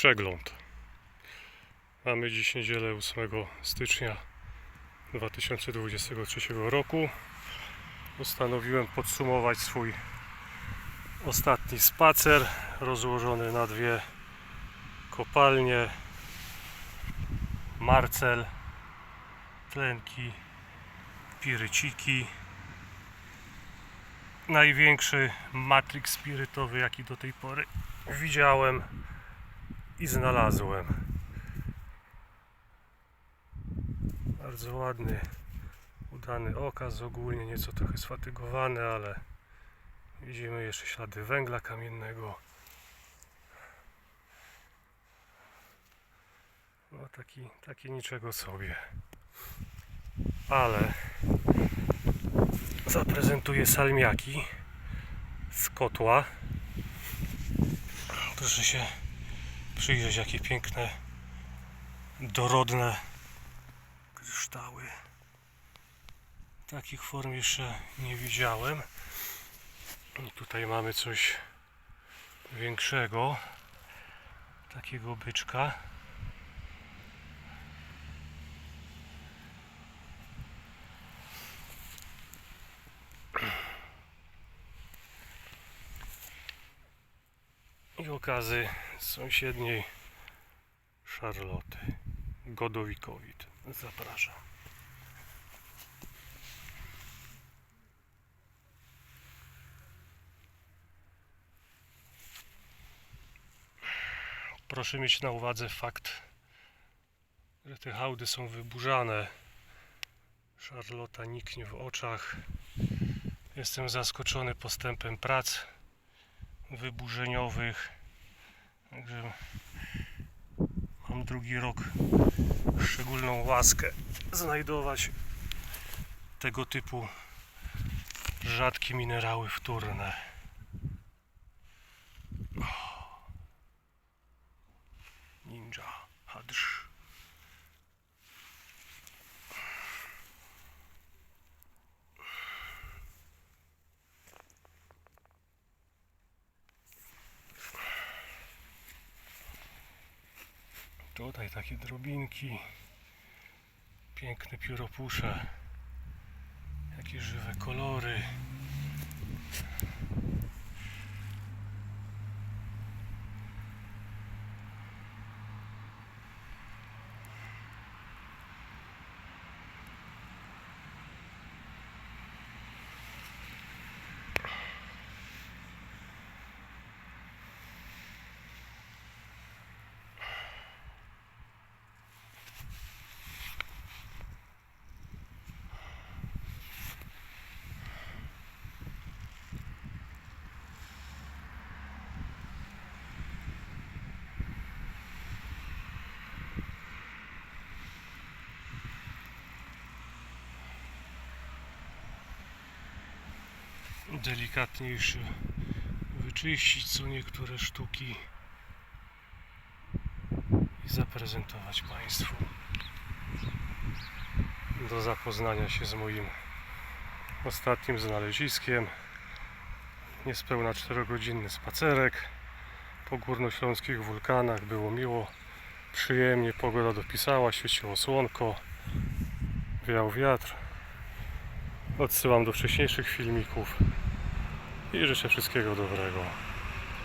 przegląd. Mamy dziś niedzielę 8 stycznia 2023 roku. Postanowiłem podsumować swój ostatni spacer rozłożony na dwie kopalnie Marcel tlenki piryciki największy matrix spirytowy jaki do tej pory widziałem i znalazłem. Bardzo ładny udany okaz ogólnie nieco trochę sfatygowany ale widzimy jeszcze ślady węgla kamiennego. No taki, taki niczego sobie. Ale zaprezentuję salmiaki z kotła. Proszę się przyjrzeć jakie piękne dorodne kryształy. Takich form jeszcze nie widziałem. I tutaj mamy coś większego takiego byczka. I okazy sąsiedniej Szarloty Godowikowit zapraszam. Proszę mieć na uwadze fakt że te hałdy są wyburzane. Szarlota niknie w oczach. Jestem zaskoczony postępem prac wyburzeniowych. Także mam drugi rok szczególną łaskę znajdować tego typu rzadkie minerały wtórne. Ninja Hadrz. Tutaj takie drobinki. Piękne pióropusze. Jakie żywe kolory. Delikatniejsze wyczyścić co niektóre sztuki i zaprezentować Państwu do zapoznania się z moim ostatnim znaleziskiem. Niespełna 4-godzinny spacerek po górnośląskich wulkanach. Było miło, przyjemnie, pogoda dopisała, świeciło słonko, wiał wiatr. Odsyłam do wcześniejszych filmików i życzę wszystkiego dobrego.